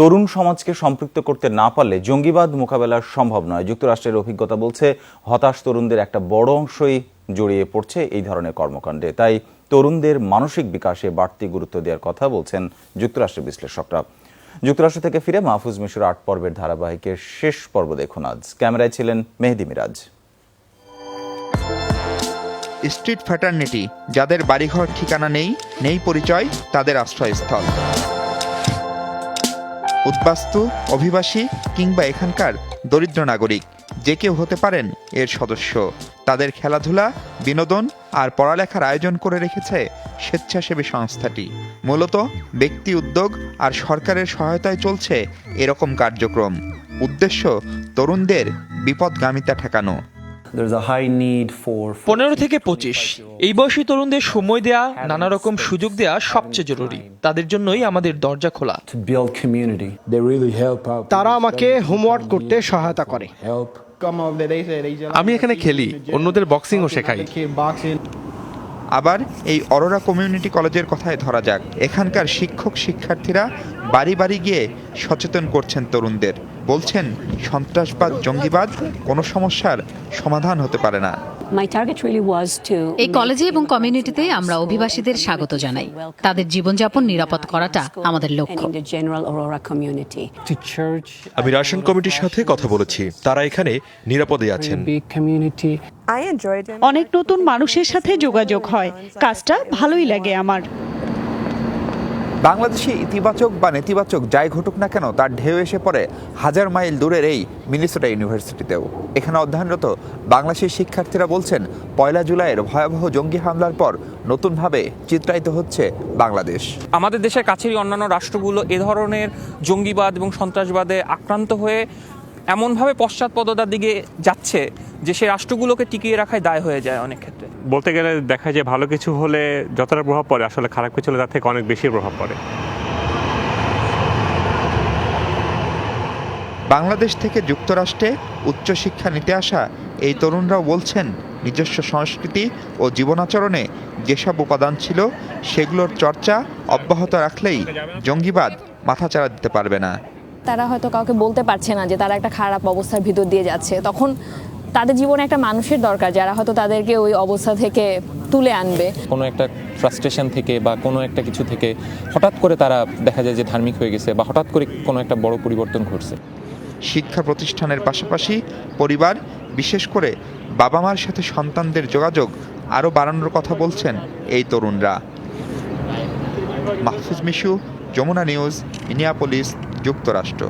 তরুণ সমাজকে সম্পৃক্ত করতে না পারলে জঙ্গিবাদ মোকাবেলা সম্ভব নয়। যুক্তরাষ্ট্রের অভিজ্ঞতা বলছে, হতাশ তরুণদের একটা বড় অংশই জড়িয়ে পড়ছে এই ধরনের কর্মকাণ্ডে। তাই তরুণদের মানসিক বিকাশে বাড়তি গুরুত্ব দেওয়ার কথা বলছেন যুক্তরাষ্ট্রের বিশ্লেষকরা। যুক্তরাষ্ট্র থেকে ফিরে মাহফুজ মিশুর আট পর্বের ধারাবাহিকের শেষ পর্ব দেখুন আজ। ক্যামেরায় ছিলেন মেহেদি মিরাজ। স্ট্রিট ফ্যাটার্নিটি, যাদের বাড়িঘর ঠিকানা নেই নেই পরিচয়, তাদের আশ্রয়স্থল। উদ্বাস্তু, অভিবাসী কিংবা এখানকার দরিদ্র নাগরিক, যে কেউ হতে পারেন এর সদস্য। তাদের খেলাধুলা, বিনোদন আর পড়ালেখার আয়োজন করে রেখেছে স্বেচ্ছাসেবী সংস্থাটি। মূলত ব্যক্তি উদ্যোগ আর সরকারের সহায়তায় চলছে এরকম কার্যক্রম। উদ্দেশ্য, তরুণদের বিপদগামিতা ঠেকানো। There's a high পনেরো থেকে পঁচিশ। এই বয়সী তরুণদের সময় দেয়া নানা রকম সুযোগ দেয়া সবচেয়ে জরুরি। তাদের জন্যই আমাদের দরজা খোলা। to build community. They really help out. তারা আমাকে হোমওয়ার্ক করতে সহায়তা করে। আমি এখানে খেলি অন্যদের বক্সিংও শেখাই। আবার এই অরোরা কমিউনিটি কলেজের কথায় ধরা যাক। এখানকার শিক্ষক শিক্ষার্থীরা বাড়ি বাড়ি গিয়ে সচেতন করছেন তরুণদের। বলছেন সন্ত্রাসবাদ জঙ্গিবাদ কোনো সমস্যার সমাধান হতে পারে না। এই কলেজে এবং কমিউনিটিতে আমরা অভিবাসীদের স্বাগত জানাই। তাদের জীবনযাপন নিরাপদ করাটা আমাদের লক্ষ্য। আমি রাশন কমিটির সাথে কথা বলেছি। তারা এখানে নিরাপদে আছেন। অনেক নতুন মানুষের সাথে যোগাযোগ হয়। কাজটা ভালোই লাগে আমার। বাংলাদেশে ইতিবাচক বা নেতিবাচক যাই ঘটুক না কেন, তার ঢেউ এসে পড়ে হাজার মাইল দূরের এই মিনিসোটা ইউনিভার্সিটিতেও। এখানে অধ্যয়নরত বাংলাদেশি শিক্ষার্থীরা বলছেন, পয়লা জুলাইয়ের ভয়াবহ জঙ্গি হামলার পর নতুনভাবে চিত্রায়িত হচ্ছে বাংলাদেশ। আমাদের দেশের কাছেরই অন্যান্য রাষ্ট্রগুলো এ ধরনের জঙ্গিবাদ এবং সন্ত্রাসবাদে আক্রান্ত হয়ে এমনভাবে পশ্চাৎপদতার দিকে যাচ্ছে যে সে রাষ্ট্রগুলোকে টিকিয়ে রাখায় দায় হয়ে যায় অনেক ক্ষেত্রে। বলতে গেলে দেখা যায় ভালো কিছু হলে যতটা প্রভাব পড়ে আসলে খারাপ কিছু হলে তার থেকে অনেক বেশি প্রভাব পড়ে। বাংলাদেশ থেকে যুক্তরাষ্ট্রে উচ্চশিক্ষা নিতে আসা এই তরুণরাও বলছেন নিজস্ব সংস্কৃতি ও জীবনাচরণে যেসব উপাদান ছিল সেগুলোর চর্চা অব্যাহত রাখলেই জঙ্গিবাদ মাথাচাড়া দিতে পারবে না। তারা হয়তো কাউকে বলতে পারছে না যে তারা একটা খারাপ অবস্থার ভিতর দিয়ে যাচ্ছে। তখন তাদের জীবনে একটা মানুষের দরকার যারা হয়তো তাদেরকে ওই অবস্থা থেকে তুলে আনবে। কোনো একটা ফ্রাস্ট্রেশন থেকে বা কোনো একটা কিছু থেকে হঠাৎ করে তারা দেখা যায় যে ধার্মিক হয়ে গেছে বা হঠাৎ করে কোনো একটা বড় পরিবর্তন ঘটছে। শিক্ষা প্রতিষ্ঠানের পাশাপাশি পরিবার বিশেষ করে বাবা মার সাথে সন্তানদের যোগাযোগ আরও বাড়ানোর কথা বলছেন এই তরুণরা। মাহফুজ মিশু যমুনা নিউজ মিনিয়াপোলিস যুক্তরাষ্ট্র।